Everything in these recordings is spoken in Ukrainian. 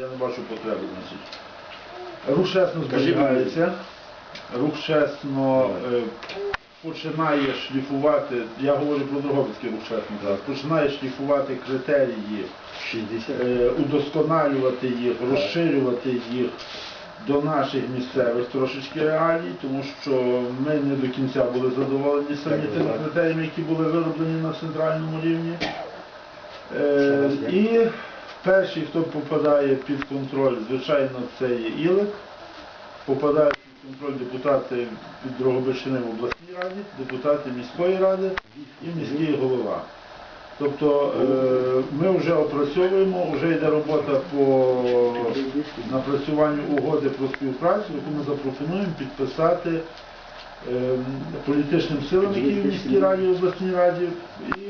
Я не бачу потреби, значить. Рух чесно зберігається. Рух чесно е, починає шліфувати, я говорю про Дрогобицький рух чесно зараз, починає шліфувати критерії, 60. е, удосконалювати їх, розширювати їх до наших місцевих трошечки реалій, тому що ми не до кінця були задоволені самі тими критеріями, які були вироблені на центральному рівні. Е, і перший, хто попадає під контроль, звичайно, це є Ілик. Попадають під контроль депутати під Дрогобичини в обласній раді, депутати міської ради і міський голова. Тобто е, ми вже опрацьовуємо, вже йде робота по напрацюванню угоди про співпрацю, яку ми запропонуємо підписати е, політичним силам, які в міській раді і обласній раді. І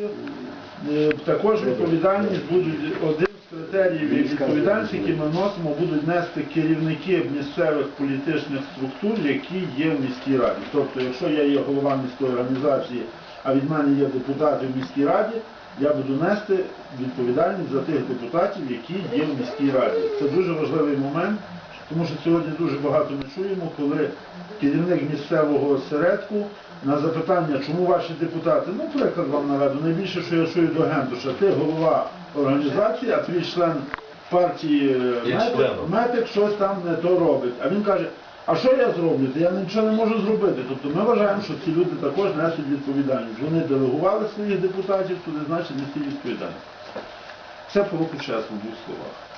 е, також відповідальність будуть один з і відповідальності, які ми вносимо, будуть нести керівники місцевих політичних структур, які є в міській раді. Тобто, якщо я є голова міської організації, а від мене є депутати в міській раді, я буду нести відповідальність за тих депутатів, які є в міській раді. Це дуже важливий момент, тому що сьогодні дуже багато ми чуємо, коли керівник місцевого осередку на запитання, чому ваші депутати, ну, приклад вам наведу, найбільше, що я чую до Гендуша, ти голова організації, а твій член партії е, Метик. Метик щось там не то робить. А він каже, а що я зроблю? Я нічого не можу зробити. Тобто ми вважаємо, що ці люди також несуть відповідальність. Вони делегували своїх депутатів туди, значить нести відповідальність. Це по чесно в двох словах.